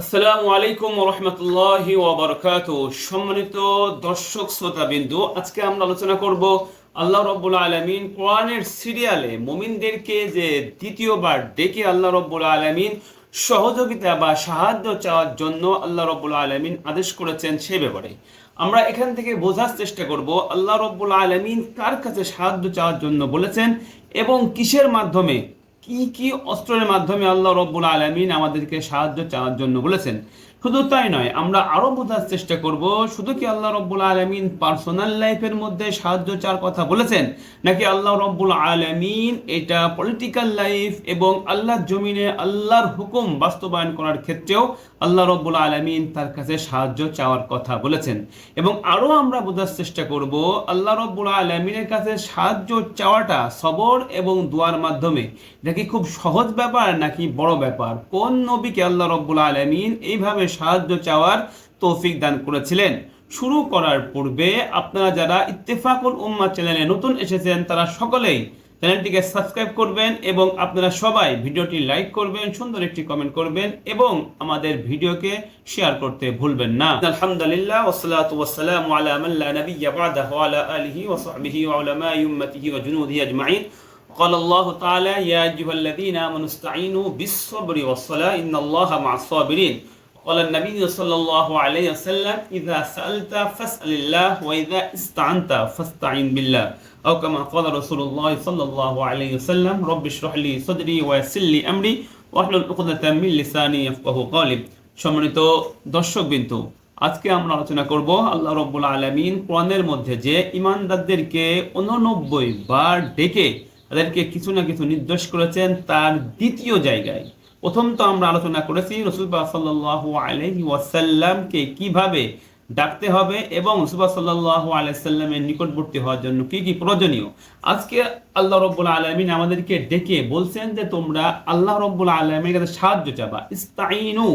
আসসালামু আলাইকুম রহমতুল্লাহি ওবরকাত সম্মানিত দর্শক শ্রোতা বিন্দু আজকে আমরা আলোচনা করব আল্লাহ রব্বুল আলমিন কোরআনের সিরিয়ালে মুমিনদেরকে যে দ্বিতীয়বার ডেকে আল্লাহ রব্বুল আলমিন সহযোগিতা বা সাহায্য চাওয়ার জন্য আল্লাহ রব্বুল আলমিন আদেশ করেছেন সে ব্যাপারে। আমরা এখান থেকে বোঝার চেষ্টা করব আল্লাহ রব্বুল আলমিন কার কাছে সাহায্য চাওয়ার জন্য বলেছেন এবং কিসের মাধ্যমে কি কি অস্ত্রের মাধ্যমে আল্লাহ রব্বুল আলমিন আমাদেরকে সাহায্য চাওয়ার জন্য বলেছেন? শুধু তাই নয়, আমরা আরও বোঝার চেষ্টা করব, শুধু কি আল্লাহ রব্বুল আলমিন পার্সোনাল লাইফের মধ্যে সাহায্য চাওয়ার কথা বলেছেন, নাকি আল্লাহ রব্বুল আলমিন এটা পলিটিক্যাল লাইফ এবং আল্লাহর জমিনে আল্লাহর হুকুম বাস্তবায়ন করার ক্ষেত্রেও আল্লাহ রব্বুল আলমিন তার কাছে সাহায্য চাওয়ার কথা বলেছেন। এবং আরও আমরা বোঝার চেষ্টা করব, আল্লাহ রব্বুল আলমিনের কাছে সাহায্য চাওয়াটা সবর এবং দোয়ার মাধ্যমে এটা খুব সহজ ব্যাপার নাকি বড় ব্যাপার? কোন নবীকে আল্লাহ রব্বুল আলমিন এইভাবে সাহায্য চাওয়ার তৌফিক দান করেছিলেন শুরু করার পূর্বে আপনারা যারা ইত্তেফাকুল উম্মা চ্যানেলে নতুন এসেছেন তারা সকলেই চ্যানেলটিকে সাবস্ক্রাইব করবেন এবং আপনারা সবাই ভিডিওটি লাইক করবেন সুন্দর একটি কমেন্ট করবেন এবং আমাদের ভিডিওকে শেয়ার করতে ভুলবেন না আলহামদুলিল্লাহ ওয়াসসালাতু ওয়াসসালামু আলা মান লা নাবিয়্যা বা'দাহু ওয়া আলা আলিহি ওয়া সাহবিহি ওয়া উলামা'i উম্মতিহি ওয়া জুনুদিহি আজমাইন قال الله تعالى يا أيها الذين آمنوا استعينوا بالصبر والصلاة إن الله مع الصابرين قال النبي صلى الله عليه وسلم إذا سألت فاسأل الله وإذا استعنت فاستعين بالله أو كما قال رسول الله صلى الله عليه وسلم رب اشرح لي صدري ويسر لي أمري واحلل عقدة من لساني يفقه قولي সম্মানিত দর্শক বিন্দু আজকে আমরা আলোচনা করব আল্লাহ রব্বুল আলমিন কোরআনের মধ্যে যে ইমানদারদেরকে উননব্বই বার ডেকে তাদেরকে কিছু না কিছু নির্দেশ করেছেন তার দ্বিতীয় জায়গায় প্রথম তো আমরা আলোচনা করেছি রসুলবাহ সাল্লাহ আলহি ওয়াসাল্লামকে কীভাবে ডাকতে হবে এবং রসুলবাহ সাল্লাহ আলাইসাল্লামের নিকটবর্তী হওয়ার জন্য কি কি প্রয়োজনীয়। আজকে আল্লাহ রব্বুল আলমিন আমাদেরকে ডেকে বলছেন যে তোমরা আল্লাহ রব্বুল আলমের কাছে সাহায্য চাবা। ইস্তাইনু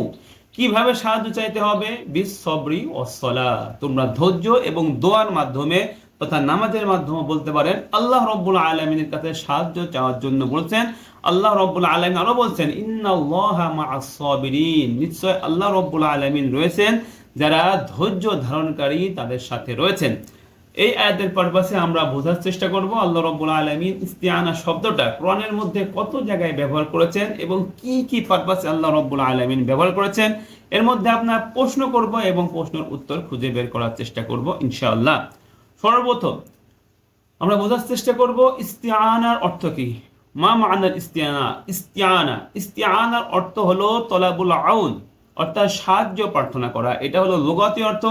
কীভাবে সাহায্য চাইতে হবে? বিস সবরি অসলা তোমরা ধৈর্য এবং দোয়ার মাধ্যমে তথা নামাজের মাধ্যমে বলতে পারেন, আল্লাহ রব্বুল আলমিনের কাছে সাহায্য চাওয়ার জন্য বলছেন, আল্লাহ রব্বুল আলমিন আরও বলছেন ইন্নাল্লাহিন নিশ্চয় আল্লাহ রব্বুল আলমিন রয়েছেন, যারা ধৈর্য ধারণকারী তাদের সাথে রয়েছেন। এই আয়াতের পারপাসে আমরা বোঝার চেষ্টা করব, আল্লাহ রব্বুল আলমিন ইস্তিয়ানা শব্দটা কোরআনের মধ্যে কত জায়গায় ব্যবহার করেছেন এবং কি কি পারপাসে আল্লাহ রব্বুল আলমিন ব্যবহার করেছেন, এর মধ্যে আপনার প্রশ্ন করব এবং প্রশ্নের উত্তর খুঁজে বের করার চেষ্টা করব, ইনশাআল্লাহ। সর্বপ্রথম আমরা বোঝার চেষ্টা করব ইস্তিয়ানার অর্থ কি। মা মানার ইস্তিয়ানা? ইস্তিয়ানা। ইস্তিয়ানার অর্থ হলো তলাবুল আউন, অর্থাৎ সাহায্য প্রার্থনা করা। এটা হলো লোগতি অর্থ।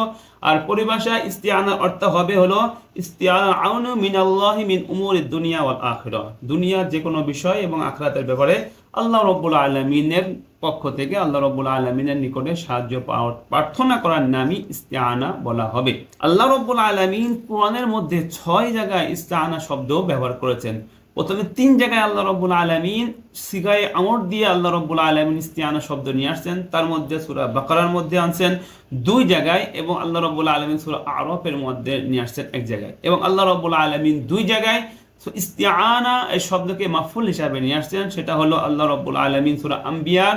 আর পরিভাষা ইস্তিয়ানার অর্থ হবে হলো ইস্তিয়ানা আউন মিন আল্লাহ মিন উমর দুনিয়া ওয়াল আখিরা দুনিয়ার যে কোনো বিষয় এবং আখরাতের ব্যাপারে আল্লাহ রব্বুল আলমিনের পক্ষ থেকে আল্লাহ রব্বুল আলমিনের নিকটে সাহায্য পাওয়ার প্রার্থনা করার নামই ইস্তিয়ানা বলা হবে। আল্লাহ রব্বুল আলমিন কোরআনের মধ্যে ছয় জায়গায় ইস্তিয়ানা শব্দ ব্যবহার করেছেন। প্রথমে তিন জায়গায় আল্লাহ রব্বুল আলমিন সিগায় আমর দিয়ে আল্লাহ রব্বুল আলমিন ইস্তিয়ানা শব্দ নিয়ে আসছেন। তার মধ্যে সুরা বাকারার মধ্যে আনছেন দুই জায়গায় এবং আল্লাহ রব্বুল আলমিন সুরা আরফের মধ্যে নিয়ে আসছেন এক জায়গায়। এবং আল্লাহ রব্বুল আলমিন দুই জায়গায় ইস্তিয়ানা এই শব্দকে মাফুল হিসাবে নিয়ে আসছেন, সেটা হলো আল্লাহ রব্বুল আলমিন সুরা আম্বিয়ার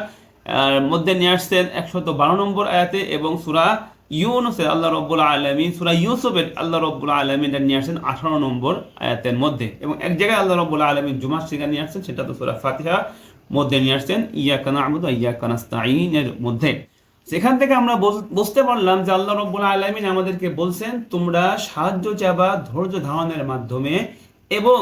মধ্যে নিয়ে আসছেন একশত বারো নম্বর আয়াতে এবং সুরা ইউনুসের আল্লাহ রব্বুল আলমিন, সুরা ইউসুফের আল্লাহ রব্বুল আলমিন নিয়ে আসছেন আঠারো নম্বর আয়াতের মধ্যে। এবং এক জায়গায় আল্লাহ রব্বুল আলমিন জুমার শিখা নিয়ে আসছেন, সেটা তো সুরা ফাতিহা মধ্যে নিয়ে আসছেন ইয়া কানা আহমদ ইয়া কানাস্তাইনের মধ্যে। সেখান থেকে আমরা বুঝতে পারলাম যে আল্লাহ রব্বুল আলমিন আমাদেরকে বলছেন, তোমরা সাহায্য চাবা ধৈর্য ধারণের মাধ্যমে এবং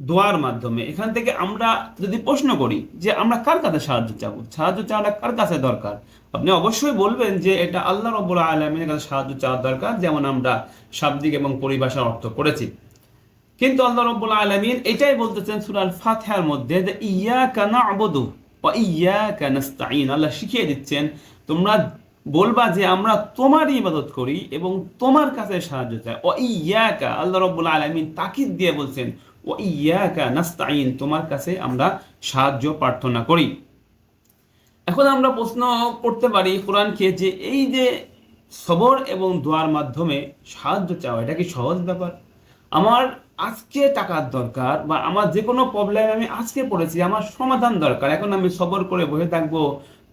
দোয়ার মাধ্যমে। এখান থেকে আমরা যদি প্রশ্ন করি যে আমরা কার কাছে সাহায্য চাবো? সাহায্য চাওয়াটা কার কাছে দরকার? আপনি অবশ্যই বলবেন যে এটা আল্লাহ রব্বুল আলমিনের কাছে সাহায্য চাওয়ার দরকার, যেমন আমরা শাব্দিক এবং পরিভাষার অর্থ করেছি। কিন্তু আল্লাহ রব্বুল আলমিন এটাই বলতেছেন সুরাল ফাতহার মধ্যে যে ইয়া কানা আবদু ইয়া কানাস্তাইন আল্লাহ শিখিয়ে দিচ্ছেন, তোমরা বলবা যে আমরা তোমার ইবাদত করি এবং তোমার কাছে সাহায্য চাই। ও ইয়াকা, আল্লাহ রব্বুল আলমিন তাকিদ দিয়ে বলছেন ও ইয়াকা নাস্তাইন তোমার কাছে আমরা সাহায্য, প্রার্থনা করি। এখন আমরা প্রশ্ন করতে পারি কোরআনকে যে এই যে সবর এবং দোয়ার মাধ্যমে সাহায্য চাওয়া, এটা কি সহজ ব্যাপার? আমার আজকে টাকার দরকার বা আমার যে কোনো প্রবলেম আমি আজকে পড়েছি, আমার সমাধান দরকার। এখন আমি সবর করে বসে থাকব,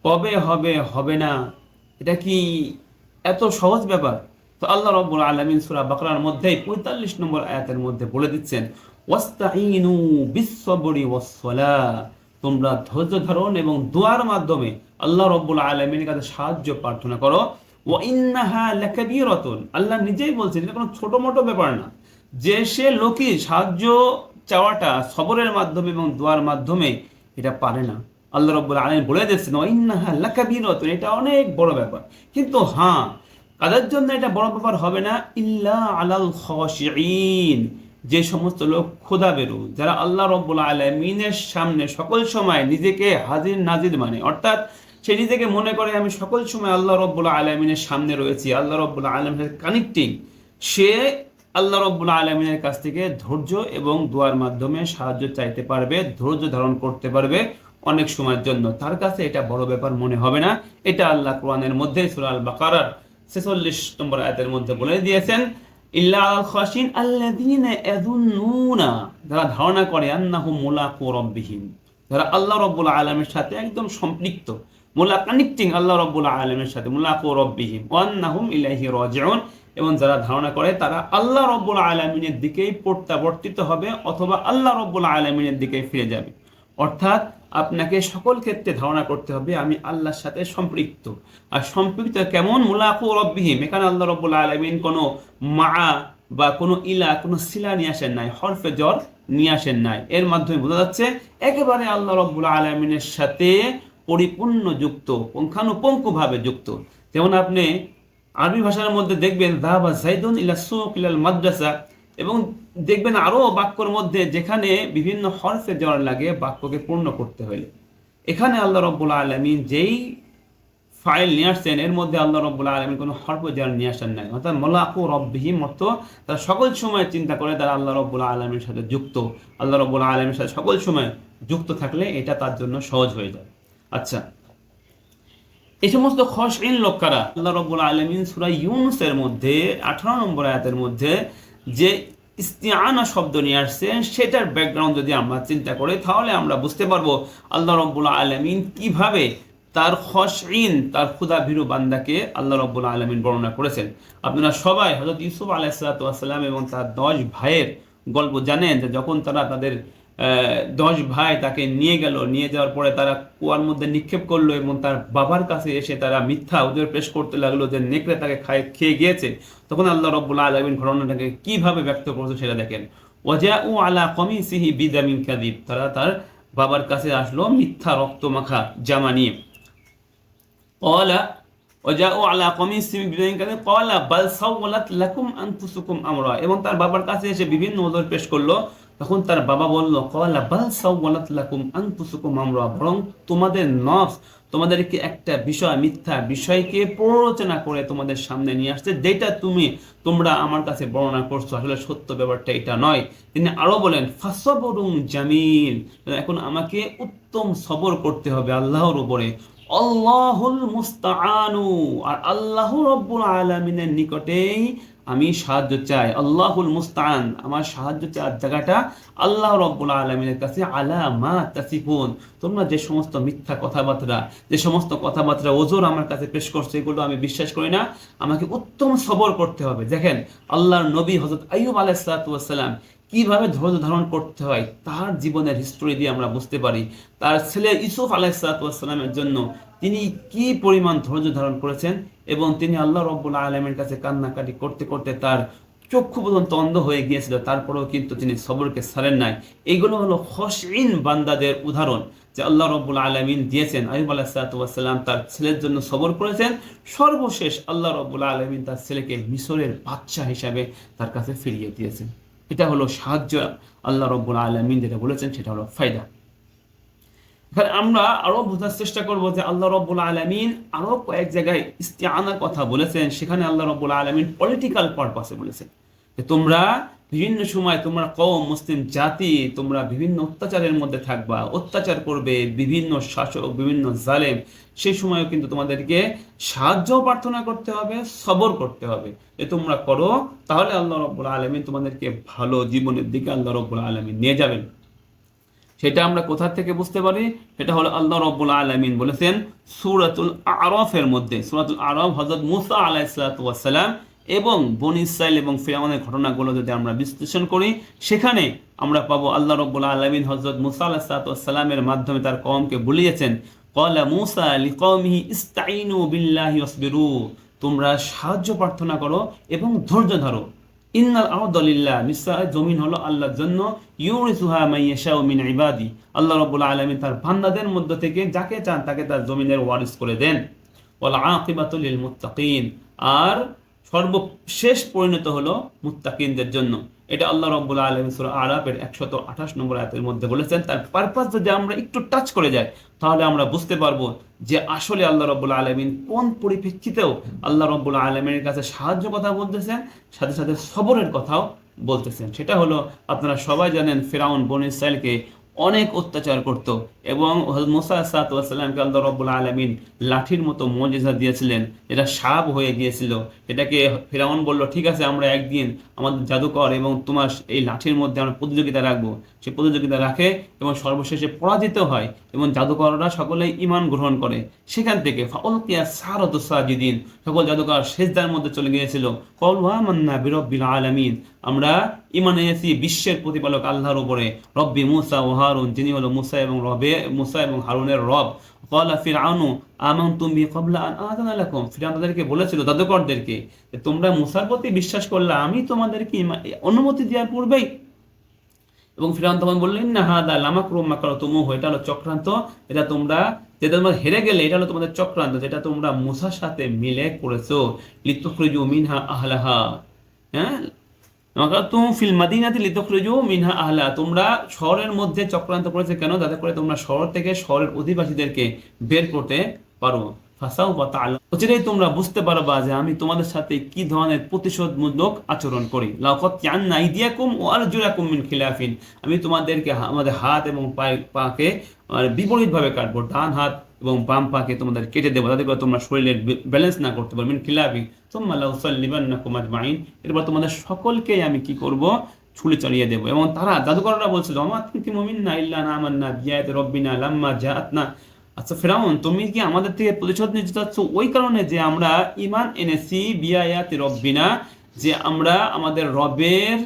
কবে হবে হবে না? এটা কি এত সহজ ব্যাপার? তো আল্লাহ রব্বুল আলমিন সুরা বাকরার মধ্যেই পঁয়তাল্লিশ নম্বর আয়াতের মধ্যে বলে দিচ্ছেন তোমরা ধৈর্য ধারণ এবং দোয়ার মাধ্যমে আল্লাহ রব্বুল আলমিনের কাছে সাহায্য প্রার্থনা করো। ও ইন্নাহা লেখাবিরতন আল্লাহ নিজেই বলছেন, এটা কোনো ছোট মোটো ব্যাপার না। যে সে লোকই সাহায্য চাওয়াটা সবরের মাধ্যমে এবং দোয়ার মাধ্যমে এটা পারে না। আল্লাহ রব্বুল আলম বলে দিচ্ছেন ইন্নাহা লেখাবিরতন এটা অনেক বড় ব্যাপার। কিন্তু হ্যাঁ কাদের জন্য এটা বড় ব্যাপার হবে না? ইল্লা আলাল খসিন যে সমস্ত লোক খোদা বেরু, যারা আল্লাহ রব্বুল আলমিনের সামনে সকল সময় নিজেকে হাজির নাজির মানে অর্থাৎ সে নিজেকে মনে করে, আমি সকল সময় আল্লাহ রব্বুল আলমিনের সামনে রয়েছি, আল্লাহ রব্বুল আলমিনের কানেক্টিং সে আল্লাহ রব্বুল আলমিনের কাছ থেকে ধৈর্য এবং দোয়ার মাধ্যমে সাহায্য চাইতে পারবে, ধৈর্য ধারণ করতে পারবে। অনেক সময়ের জন্য। তার কাছে এটা বড় ব্যাপার মনে হবে না। এটা আল্লাহ কোরআনের মধ্যে সুরাল বাকারার ছেচল্লিশ নম্বর আয়াতের মধ্যে বলে দিয়েছেন, ইল্লা যারা ধারণা করে আন্নাহু মুলাকু রাব্বিহিম। যারা আল্লাহ রাব্বুল আলামিনের সাথে একদম সম্পৃক্ত। মুলা কানেক্টিং আল্লাহ রাব্বুল আলামিনের সাথে, মুলাকু রাব্বিহিম, ওয়া আন্নাহুম ইলাইহি রাজিউন। এবং যারা ধারণা করে তারা আল্লাহ রব্বুল আলমিনের দিকেই প্রত্যাবর্তিত হবে অথবা আল্লাহ রব্বুল আলমিনের দিকেই ফিরে যাবে। অর্থাৎ আপনাকে সকল ক্ষেত্রে ধারণা করতে হবে, আমি আল্লাহর সাথে সম্পৃক্ত। আর সম্পৃক্ত কেমন? মুলাকু রব্বিহিম। এখানে আল্লাহ রব্বুল আলমিন কোনো মা বা কোনো ইলা, কোনো শিলা নিয়ে আসেন নাই, হরফে জ্বর নিয়ে আসেন নাই। এর মাধ্যমে বোঝা যাচ্ছে, একেবারে আল্লাহ রব্বুল আলমিনের সাথে পরিপূর্ণ যুক্ত, পুঙ্খানুপুঙ্খভাবে যুক্ত। যেমন আপনি আরবি ভাষার মধ্যে দেখবেন দা বা জাইদুন ইলা সুক ইলাল মাদ্রাসা এবং দেখবেন আরও বাক্যর মধ্যে যেখানে বিভিন্ন হরফে জ্বর লাগে, বাক্যকে পূর্ণ করতে হলে এখানে আল্লাহ রব্বুল আলমিন যেই ফাইল নিয়ে আসছেন, এর মধ্যে আল্লাহ রব্বুল আলমিন কোনো হরফ জ্বর নিয়ে আসেন নাই। অর্থাৎ মোলাকু রব্বিহিম অর্থ তারা সকল সময় চিন্তা করে তারা আল্লাহ রব্বুল আলমীর সাথে যুক্ত। আল্লাহ রব্বুল আলমীর সাথে সকল সময় যুক্ত থাকলে এটা তার জন্য সহজ হয়ে যায়। আচ্ছা এই সমস্ত খস ইন লোকারা আল্লাহ রব্বুল আলমিন সুরা ইউনুসের মধ্যে, আঠারো নম্বর আয়াতের মধ্যে যে ইস্তিয়ানা শব্দ নিয়ে আসছে সেটার ব্যাকগ্রাউন্ড যদি আমরা চিন্তা করি, তাহলে আমরা বুঝতে পারব আল্লাহ রব্বুল আলমিন কীভাবে তার খসইন তার ক্ষুদা ভীরু বান্দাকে আল্লাহ রব্বুল আলমিন বর্ণনা করেছেন। আপনারা সবাই হজরত ইউসুফ আলাইসালাতাম এবং তার দশ ভাইয়ের গল্প জানেন যে যখন তারা তাদের দশ ভাই তাকে নিয়ে গেল, নিয়ে যাওয়ার পরে তারা কুয়ার মধ্যে নিক্ষেপ করল এবং তার বাবার কাছে এসে তারা মিথ্যা ওদের পেশ করতে লাগল যে নেকড়ে তাকে খায়, খেয়ে গিয়েছে। তখন আল্লাহ রব্বুল্লাহ আলমিন ঘটনাটাকে কীভাবে ব্যক্ত করছে সেটা দেখেন। ওজা উ আলা কমি সিহি বিদামিন কাদিব। তারা তার বাবার কাছে আসলো মিথ্যা রক্ত মাখা জামা নিয়ে। কলা ওজা ও আলা কমি সিমি বিদামিন কাদিব। কলা বাল লাকুম আনফুসুকুম আমরা। এবং তার বাবার কাছে এসে বিভিন্ন ওদের পেশ করল। তখন তার বাবা বলল, কলা বাল সাওয়ালাত লাকুম আনফুসুকুম আমরা। বরং তোমাদের নফস তোমাদেরকে একটা বিষয়, মিথ্যা বিষয়কে প্ররোচনা করে তোমাদের সামনে নিয়ে আসছে, যেটা তুমি, তোমরা আমার কাছে বর্ণনা করছ। আসলে সত্য ব্যাপারটা এটা নয়। তিনি আরও বলেন ফাসবরুং জামিল। এখন আমাকে উত্তম সবর করতে হবে আল্লাহর উপরে। আল্লাহুল মুস্তাআনু। আর আল্লাহ রব্বুল আলামিনের নিকটেই আমি সাহায্য চাই। আল্লাহুল মুস্তান, আমার সাহায্য চাওয়ার জায়গাটা আল্লাহ রব্বুল আলমিনের কাছে আলা মা তাসিফুন। তোমরা যে সমস্ত মিথ্যা কথাবার্তা, যে সমস্ত কথাবার্তা ওজোর আমার কাছে পেশ করছে, এগুলো আমি বিশ্বাস করি না। আমাকে উত্তম সবর করতে হবে। দেখেন, আল্লাহর নবী হজরত আইব আলাইসালাম কীভাবে ধৈর্য ধারণ করতে হয়, তার জীবনের হিস্টোরি দিয়ে আমরা বুঝতে পারি। তার ছেলে ইসুফ আলাইসালামের জন্য তিনি কি পরিমাণ ধৈর্য ধারণ করেছেন? এবং তিনি আল্লাহ রব্বুল আলমের কাছে কান্নাকাটি করতে করতে তার চক্ষু পর্যন্ত অন্ধ হয়ে গিয়েছিল। তারপরেও কিন্তু তিনি সবরকে ছাড়েন নাই। এইগুলো হলো খসইন বান্দাদের উদাহরণ যে আল্লাহ রব্বুল আলমিন দিয়েছেন। আইব আলাহিসাল্লাম তার ছেলের জন্য সবর করেছেন। সর্বশেষ আল্লাহ রব্বুল আলমিন তার ছেলেকে মিশরের বাচ্চা হিসাবে তার কাছে ফিরিয়ে দিয়েছেন। এটা হলো সাহায্য আল্লাহ রব্বুল আলমিন যেটা বলেছেন, সেটা হলো ফায়দা। এখানে আমরা আরও বোঝার চেষ্টা করব যে আল্লাহ রব্বুল আলমিন আরও কয়েক জায়গায় ইস্তিয়ানার কথা বলেছেন। সেখানে আল্লাহ রব্বুল আলমিন পলিটিক্যাল পারপাসে বলেছেন যে তোমরা বিভিন্ন সময় তোমরা কম মুসলিম জাতি, তোমরা বিভিন্ন অত্যাচারের মধ্যে থাকবা, অত্যাচার করবে, বিভিন্ন শাসক, বিভিন্ন জালেম, সেই সময়ও কিন্তু তোমাদেরকে সাহায্য প্রার্থনা করতে হবে, সবর করতে হবে। যে তোমরা করো, তাহলে আল্লাহ রব্বুল আলমিন তোমাদেরকে ভালো জীবনের দিকে আল্লাহ রব্বুল আলমিন নিয়ে যাবেন। সেটা আমরা কোথা থেকে বুঝতে পারি? সেটা হলো আল্লাহ রব্বুল আলমিন বলেছেন সুরাতুল আরফের মধ্যে, সুরাতুল আরফ হজরত মুসা আলাহ এবং বন এবং ফেরাউনের ঘটনাগুলো যদি আমরা বিশ্লেষণ করি, সেখানে আমরা পাবো আল্লাহ রব্বুল আলমিন হজরত মুসা আলাহ সালাতামের মাধ্যমে তার কমকে বলিয়েছেন কলা মুসা লিকমিহি ইস্তাইনু বিল্লাহি তোমরা সাহায্য প্রার্থনা করো এবং ধৈর্য ধরো। ইন্নাল আউদলিল্লাহ নিশ্চয় জমিন হলো আল্লাহর জন্য। ইউরিসুহা মাইয়াশাউ মিন ইবাদি। আল্লাহ রাব্বুল আলামিন তার বান্দাদের মধ্য থেকে যাকে চান তাকে তার জমিনের ওয়ারিস করে দেন। ওয়াল আকিবাতুল লিল মুত্তাকিন। আর সর্বশেষ পরিণত হলো মুত্তাকিনদের জন্য। এটা আল্লাহ রব্বুল আলম সুরা আরাবের একশত আঠাশ নম্বর আয়াতের মধ্যে বলেছেন, তার পারপাস যদি আমরা একটু টাচ করে যাই, তাহলে আমরা বুঝতে পারব যে আসলে আল্লাহ রব্বুল আলমিন কোন পরিপ্রেক্ষিতেও আল্লাহ রব্বুল আলমিনের কাছে সাহায্য কথা বলতেছেন, সাথে সাথে সবরের কথাও বলতেছেন। সেটা হলো, আপনারা সবাই জানেন ফেরাউন বন ইসরায়েলকে অনেক অত্যাচার করত। এবং সালাতামকে আল্লাহ রব্বুল আলমিন লাঠির মতো মজেজা দিয়েছিলেন। এটা সাপ হয়ে গিয়েছিল। এটাকে ফেরাউন বলল, ঠিক আছে, আমরা একদিন আমাদের জাদুকর এবং তোমার এই লাঠির মধ্যে আমরা প্রতিযোগিতা রাখব। সে প্রতিযোগিতা রাখে এবং সর্বশেষে পরাজিত হয় এবং জাদুকররা সকলেই ইমান গ্রহণ করে। সেখান থেকে ফাউলকিয়া সারত সাজিদিন সকল জাদুকর শেষদার মধ্যে চলে গিয়েছিল। কল ওয়ামান্না বিরব্বিল আলামিন। আমরা ইমান এনেছি, বিশ্বের প্রতিপালক আল্লাহর উপরে। রব্বি মুসা ও হারুন, যিনি হলো মুসা এবং রবে, মুসা এবং হারুনের রব। কলা ফিরআনু আমন তুমি কবলা আন আযানা লাকুম। তাদেরকে বলেছিল জাদুকরদেরকে যে তোমরা মুসার প্রতি বিশ্বাস করলে আমি তোমাদেরকে অনুমতি দেওয়ার পূর্বেই। এবং ফিরাউন তখন বললেন না হা দা লামাকরুম মাকার তুমু এটা হলো চক্রান্ত। এটা তোমরা যেটা তোমরা হেরে গেলে, এটা হলো তোমাদের চক্রান্ত। যেটা তোমরা মুসার সাথে মিলে করেছ। লিতুখরিজু মিনহা আহলাহা। হ্যাঁ? তোমরা শহরের মধ্যে চক্রান্ত করেছে কেন? যাতে করে তোমরা শহর থেকে শহরের অধিবাসীদেরকে বের করতে পারো। বা অচিরেই তোমরা বুঝতে পারবা যে আমি তোমাদের সাথে কি ধরনের প্রতিশোধমূলক আচরণ করি। লাকাত ইয়ান্না আইদিয়াকুম ওয়া আরজুলাকুম মিন খিলাফিন। আমি তোমাদেরকে আমাদের হাত এবং পায়ে পাকে আর বিপরীতভাবে কাটবো। ডান হাত এবং বাম পাকে তোমাদের কেটে দেবো। যাতে করে তোমরা শরীরের ব্যালেন্স না করতে পারো মিন খিলাফি। তোমরা আজমাইন। এরপর তোমাদের সকলকেই আমি কি করব? ছুলে চড়িয়ে দেবো। এবং তারা জাদুকররা বলছিল আমার তুমি মমিন না না আমার না রব্বিনা লাম্মা জাআতনা। আচ্ছা ফেরাউন, তুমি কি আমাদের থেকে প্রতিশোধ নিতে চাচ্ছ? ওই কারণে যে আমরা ইমান এনেছি, বিয়ায়াত রব্বিনা, যে আমরা আমাদের রবের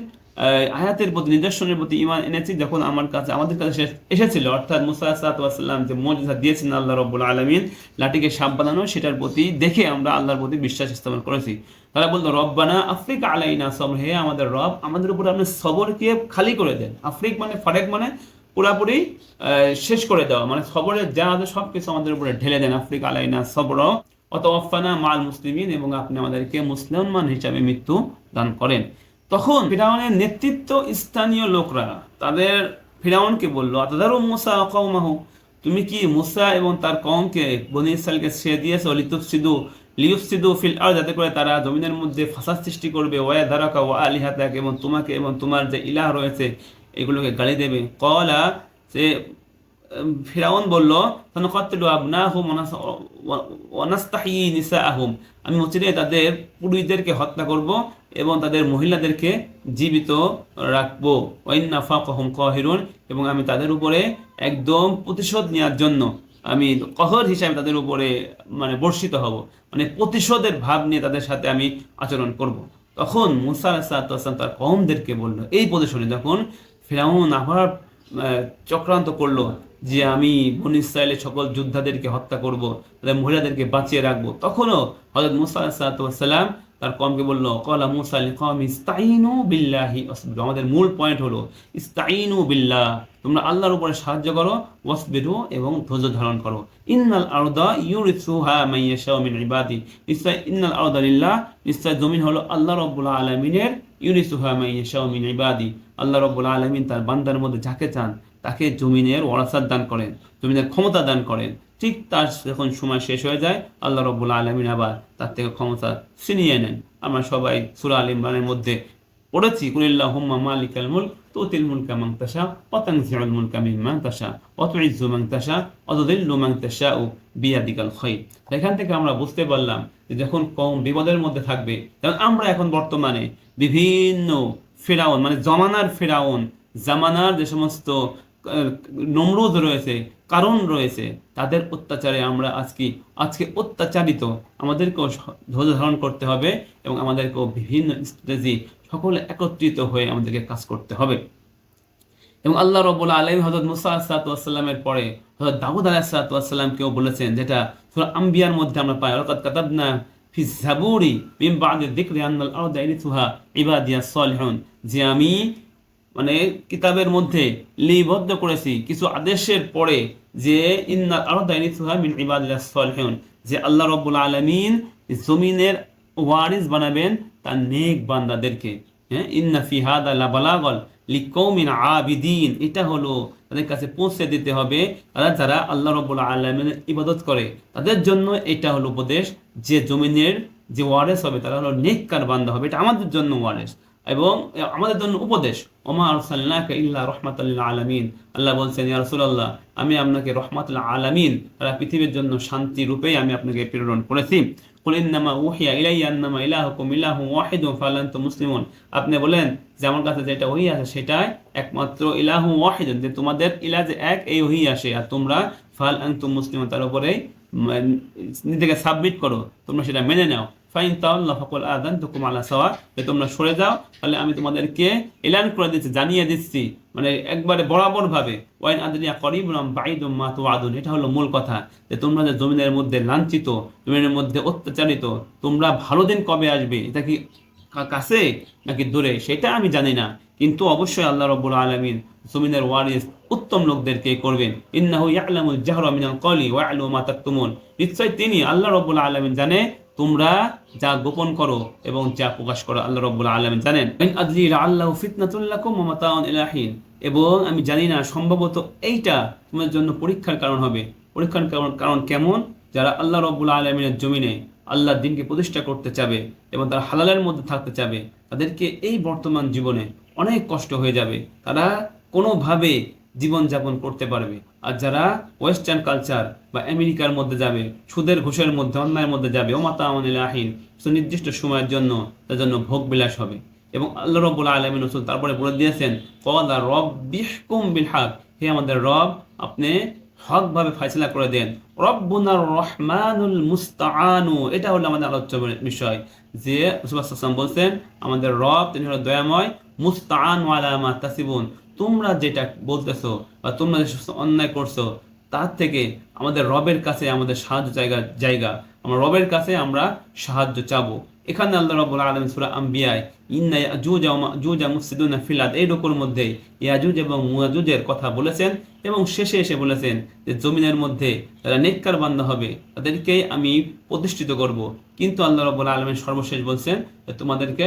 আয়াতের প্রতি, নিদর্শনের প্রতি ইমান এনেছি যখন আমার কাছে, আমাদের কাছে এসেছিল। অর্থাৎ মুসা সাল্লাম যে মজিজা দিয়েছেন আল্লাহ রব্বুল আলমিন, লাঠিকে সাপ বানানো, সেটার প্রতি দেখে আমরা আল্লাহর প্রতি বিশ্বাস স্থাপন করেছি। তারা বলতো রব্বানা আফ্রিকা আলাইনা সবর। হে আমাদের রব, আমাদের উপর আপনি সবরকে খালি করে দেন। আফ্রিক মানে ফারেক মানে পুরাপুরি শেষ করে দেওয়া। মানে সবরের যা আছে সব কিছু আমাদের উপরে ঢেলে দেন। আফ্রিকা আলাইনা সবর। অত অফানা মাল মুসলিমিন এবং আপনি আমাদেরকে মুসলমান হিসাবে মৃত্যু দান করেন। তখন ফিরাউনের নেতৃত্ব স্থানীয় লোকরা তাদের ফিরাউনকে বলল তাদেরও মুসা কৌমাহু তুমি কি মুসা এবং তার কমকে বনি ইসরায়েলকে ছেড়ে দিয়েছ? লিতুফসিদু লিউফসিদু ফিল আর যাতে করে তারা জমিনের মধ্যে ফাসাদ সৃষ্টি করবে। ওয়া দারাকা ওয়া আলিহাতাক এবং তোমাকে এবং তোমার যে ইলাহ রয়েছে, এগুলোকে গালি দেবে। কলা সে ফিরাউন বলল তনকাত্তু আবনাহুম ওয়ানাস্তাহি নিসাআহুম আমি মসজিদে তাদের পুরুষদেরকে হত্যা করব এবং তাদের মহিলাদেরকে জীবিত রাখব। ওয়াইন্না ফাকহুম কাহিরুন এবং আমি তাদের উপরে একদম প্রতিশোধ নেওয়ার জন্য আমি কহর হিসাবে তাদের উপরে মানে বর্ষিত হব। মানে প্রতিশোধের ভাব নিয়ে তাদের সাথে আমি আচরণ করব। তখন মুসা আলাহিসাম তার কমদেরকে বলল, এই প্রদর্শনে যখন ফেরাউন আবার চক্রান্ত করল যে আমি বন ইসরায়েলের সকল যোদ্ধাদেরকে হত্যা করব, তাদের মহিলাদেরকে বাঁচিয়ে রাখব। তখনও হজরত মুসা সাল্লাম তার কমকে বলল কলা মুসা কম ইস্তাইনু বিল্লাহি। আমাদের মূল পয়েন্ট হলো, ইস্তাইনু বিল্লাহ, তোমরা আল্লাহর উপরে সাহায্য করো, ওয়াসবিরু এবং ধৈর্য ধারণ করো। ইন্নাল আরদা ইউরিসুহা মাইয়াশাউ মিন ইবাদি। নিশ্চয় ইন্নাল আরদা লিল্লাহ, নিশ্চয় জমিন হলো আল্লাহ রাব্বুল আলামিনের ইউরিসুহা মাইয়াশাউ মিন ইবাদি। আল্লাহ রাব্বুল আলামিন তার বান্দার মধ্যে যাকে চান তাকে জমিনের ওয়ারাসাত দান করেন, জমিনের ক্ষমতা দান করেন। ঠিক তার যখন সময় শেষ হয়ে যায়, আল্লাহ রব্বুল আলমিন আবার তার থেকে ক্ষমতা ছিনিয়ে নেন। আমরা সবাই সুরা আল ইমরানের মধ্যে পড়েছি কুলিল্লাহ হুম্মা মালিক মালিকাল মুলক, তুতিল মুলকা মান তাশা, ওয়া তানজিউল মুলকা মিম্মান তাশা, ওয়া তুইজ্জু মান তাশা, ওয়া তুযিল্লু মান তাশাউ বিয়াদিকাল খায়র এখান থেকে আমরা বুঝতে পারলাম যে যখন কম বিপদের মধ্যে থাকবে, যেমন আমরা এখন বর্তমানে বিভিন্ন ফেরাউন মানে জমানার ফেরাউন, জামানার যে সমস্ত নমরুদ রয়েছে, কারণ রয়েছে, তাদের অত্যাচারে আমরা আজকে আজকে অত্যাচারিত। আমাদেরকেও ধৈর্য ধারণ করতে হবে এবং আমাদেরকেও বিভিন্ন স্ট্র্যাটেজি সকলে একত্রিত হয়ে আমাদেরকে কাজ করতে হবে। এবং আল্লাহ রব্বুল আলম হজরত মুসা আসালামের পরে হজরত দাউদ আলাহিসাল্লামকেও বলেছেন, যেটা আম্বিয়ার মধ্যে আমরা পাই অর্থাৎ কাতাবনা ফি জাবুরি মিম বাদে দিকরি ইবাদিয়া যে আমি মানে কিতাবের মধ্যে লিপিবদ্ধ করেছি কিছু আদেশের পরে যে ইন্নাল মিন যে আল্লাহ রব্বুল আলামিন জমিনের ওয়ারিস বানাবেন তার নেক বান্দাদেরকে। হ্যাঁ ইন্না ফি হাদা লা বালাগল লিকৌমিন আবিদিন, এটা হলো তাদের কাছে পৌঁছে দিতে হবে তারা যারা আল্লাহ রব্বুল আলমিনের ইবাদত করে। তাদের জন্য এটা হলো উপদেশ, যে জমিনের যে ওয়ারেস হবে তারা হলো নেককার বান্দা হবে, এটা আমাদের জন্য ওয়ারেস। এবং আমাদের জন্য উপদেশ, ওমা আরসাল্লাকা ইল্লা রহমাতাল্লিল আলামিন আল্লাহ বলছেন, ইয়া রাসূলুল্লাহ, আমি আপনাকে রহমাতুল আলামিন, তারা পৃথিবীর জন্য শান্তি রূপেই আমি আপনাকে প্রেরণ করেছি। কুল ইন্নামা উহিয়া ইলাইয়া আন্নামা ইলাহুকুম আপনি বলেন যে আমার কাছে যেটা ওহি আছে সেটাই একমাত্র ইলাহু ওয়াহিদুন, যে তোমাদের ইলা যে এক এই ওহি আসে। আর তোমরা ফাল আনতুম মুসলিমুন, তার উপরে নিজেকে সাবমিট করো, তোমরা সেটা মেনে নাও। ফাইন আদান তুকুম আলা যে তোমরা সরে যাও, তাহলে আমি তোমাদেরকে এলান করে দিচ্ছি, জানিয়ে দিচ্ছি মানে একবারে বরাবর ভাবে ওয়াইন মা তো আদুন এটা হলো মূল কথা, যে তোমরা যে জমিনের মধ্যে লাঞ্ছিত, জমিনের মধ্যে অত্যাচারিত, তোমরা ভালো দিন কবে আসবে? এটা কি কাছে নাকি দূরে? সেটা আমি জানি না। কিন্তু অবশ্যই আল্লাহ রব্বুল আলমিন জমিনের ওয়ারিস উত্তম লোকদেরকে করবেন। ইন্নাহু ইয়ালামুল মিনাল কলি ওয়া ইয়ালামু মা তাকতুমুন। নিশ্চয় তিনি আল্লাহ রব্বুল আলামিন জানে তোমরা যা গোপন করো এবং যা প্রকাশ করো, আল্লাহ রব্বুল আলামিন জানেন আল্লাহু এবং আমি জানি না, সম্ভবত এইটা তোমাদের জন্য পরীক্ষার কারণ হবে। পরীক্ষার কারণ কারণ কেমন? যারা আল্লাহ রব্বুল আলমিনের জমিনে আল্লাহ দিনকে প্রতিষ্ঠা করতে চাবে এবং তারা হালালের মধ্যে থাকতে চাবে, তাদেরকে এই বর্তমান জীবনে অনেক কষ্ট হয়ে যাবে। তারা কোনোভাবে জীবনযাপন করতে পারবে। আর যারা ওয়েস্টার্ন কালচার বা আমেরিকার মধ্যে যাবে, সুদের ঘুষের মধ্যে, অন্যায়ের মধ্যে যাবে ও মাতা আমানিল আহিন সুনির্দিষ্ট সময়ের জন্য তার জন্য ভোগ বিলাস হবে। এবং আল্লাহ রব্বুল আলমিন রসুল তারপরে বলে দিয়েছেন কদা রব বিহকুম বিল হক। হে আমাদের রব, আপনি হক ভাবে ফাইসলা করে দেন। রব্বুনার রহমানুল মুস্তাআনু। এটা হলো আমাদের আলোচ্য বিষয়। যে রসুলাম বলছেন, আমাদের রব, তিনি হলো দয়াময়, মুস্তাআন ওয়ালামা তাসিবুন। তোমরা যেটা বলতেছো বা তোমরা যে সমস্ত অন্যায় করছ, তার থেকে আমাদের রবের কাছে আমাদের সাহায্য জায়গা জায়গা। আমরা রবের কাছে আমরা সাহায্য চাবো। এখানে আল্লাহ রব্বুল আলম সুরা আম্বিয়ায় ইন্না ইয়াজুজ ওয়া মাজুজ মুফসিদুনা এই রকমের মধ্যে ইয়াজুজ এবং মুয়াজুজের কথা বলেছেন এবং শেষে এসে বলেছেন যে জমিনের মধ্যে যারা নেককার বান্দা হবে তাদেরকে আমি প্রতিষ্ঠিত করব। কিন্তু আল্লাহ রব্বুল আলমের সর্বশেষ বলছেন তোমাদেরকে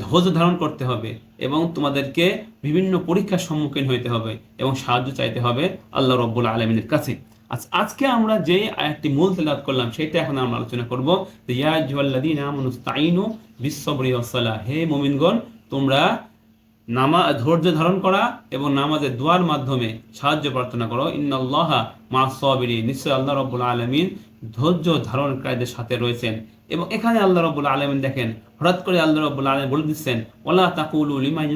ধৈর্য ধারণ করতে হবে এবং তোমাদেরকে বিভিন্ন পরীক্ষার সম্মুখীন হইতে হবে এবং সাহায্য চাইতে হবে আল্লাহ রব্বুল আলমিনের কাছে। আজ- আজকে আমরা যে একটি মূল তেলাওয়াত করলাম, সেটা এখন আমরা আলোচনা করব ইয়া ইসতাঈনু হে মুমিনগণ, তোমরা নামা, ধৈর্য ধারণ করা এবং নামাজের দোয়ার মাধ্যমে সাহায্য প্রার্থনা করো। ইন্নাল্লাহা মা সাবিরিন নিশ্চয় আল্লাহ রাব্বুল আলামিন ধৈর্য ধারণকারীদের সাথে রয়েছেন। এবং এখানে আল্লাহ রবুল আলামিন দেখেন, হঠাৎ করে আল্লাহ রবুল আলম বলে দিচ্ছেন ওলা তাকুলু লিমাই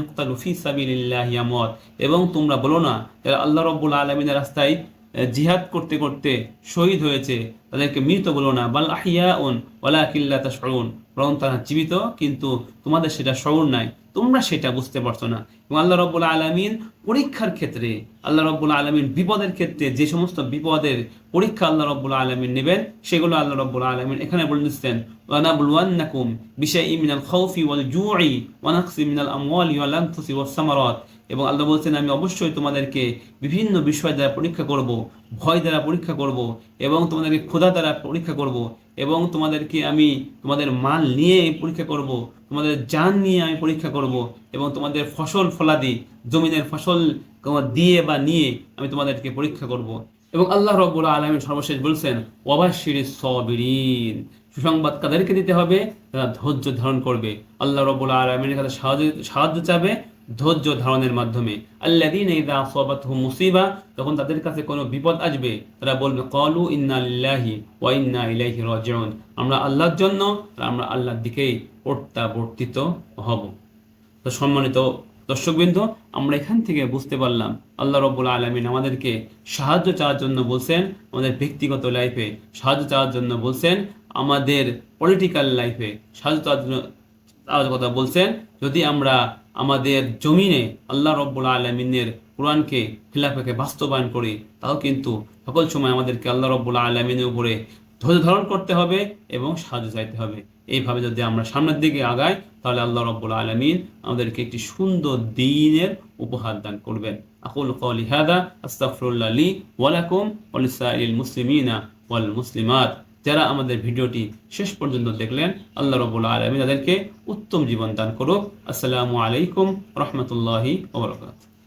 সাবিলিল্লাহ ইয়ামত। এবং তোমরা বলো না আল্লাহ রবুল আলমিনের রাস্তায় জিহাদ করতে করতে শহীদ হয়েছে, তাদেরকে মৃত বলো না। বাল আহিয়াউন ওয়ালা কিল্লা তা তাশউরুন। বরং তারা জীবিত, কিন্তু তোমাদের সেটা শউর নাই। তোমরা সেটা বুঝতে পারছ না। এবং আল্লাহ রব্বুল আলমিন পরীক্ষার ক্ষেত্রে, আল্লাহ রব্বুল আলমিন বিপদের ক্ষেত্রে যে সমস্ত বিপদের পরীক্ষা আল্লাহ রব্বুল আলমিন নেবেন, সেগুলো আল্লাহ রব্বুল আলমিন এখানে বলে দিচ্ছেন ওয়ানাবুলওয়ান্নাকুম বিশাই মিনাল খাউফি ওয়াল জুই ওয়ানাকসি মিনাল আমওয়ালি ওয়াল আনফুসি ওয়াস এবং আল্লাহ বলছেন, আমি অবশ্যই তোমাদেরকে বিভিন্ন বিষয় দ্বারা পরীক্ষা করব, ভয় দ্বারা পরীক্ষা করব এবং তোমাদেরকে ক্ষুধা দ্বারা পরীক্ষা করব এবং তোমাদেরকে আমি তোমাদের মাল নিয়ে পরীক্ষা করব, তোমাদের যান নিয়ে আমি পরীক্ষা করব এবং তোমাদের ফসল ফলাদি, জমিনের ফসল দিয়ে বা নিয়ে আমি তোমাদেরকে পরীক্ষা করব। এবং আল্লাহ রব্বুল আলমীর সর্বশেষ বলছেন ওয়াবাশির সবিরিন। সুসংবাদ কাদেরকে দিতে হবে? তারা ধৈর্য ধারণ করবে। আল্লাহ রব্বুল আলমীর কাছে সাহায্য সাহায্য চাবে ধৈর্য ধারণের মাধ্যমে। আল্লাদিন ইদা আসাবাতহুম মুসিবা, তখন তাদের কাছে কোনো বিপদ আসবে, তারা বলবে কলু ইন্না লিল্লাহি ওয়া ইন্না ইলাইহি রাজিউন। আমরা আল্লাহর জন্য আমরা আল্লাহর দিকেই প্রত্যাবর্তিত হব। তো সম্মানিত দর্শকবৃন্দ, আমরা এখান থেকে বুঝতে পারলাম, আল্লাহ রব্বুল আলমিন আমাদেরকে সাহায্য চাওয়ার জন্য বলছেন, আমাদের ব্যক্তিগত লাইফে সাহায্য চাওয়ার জন্য বলছেন, আমাদের পলিটিক্যাল লাইফে সাহায্য চাওয়ার জন্য কথা বলছেন। যদি আমরা আমাদের জমিনে আল্লাহ রব্বুল আলমিনের কোরআনকে খিলাফাকে বাস্তবায়ন করি, তাও কিন্তু সকল সময় আমাদেরকে আল্লাহ রব্বুল আলমিনের উপরে ধৈর্য ধারণ করতে হবে এবং সাহায্য চাইতে হবে। এইভাবে যদি আমরা সামনের দিকে আগাই, তাহলে আল্লাহ রব্বুল আলমিন আমাদেরকে একটি সুন্দর দিনের উপহার দান করবেন। আকুল কলি হাদা আস্তাফরুল্লাহ লি ওয়ালাকুম ওয়ালিসাইল মুসলিমিনা ওয়াল মুসলিমাত। যারা আমাদের ভিডিওটি শেষ পর্যন্ত দেখলেন, আল্লাহ রবুল আলমী তাদেরকে উত্তম জীবন দান করুক। আসসালামু আলাইকুম রহমতুল্লাহি ওবরকাত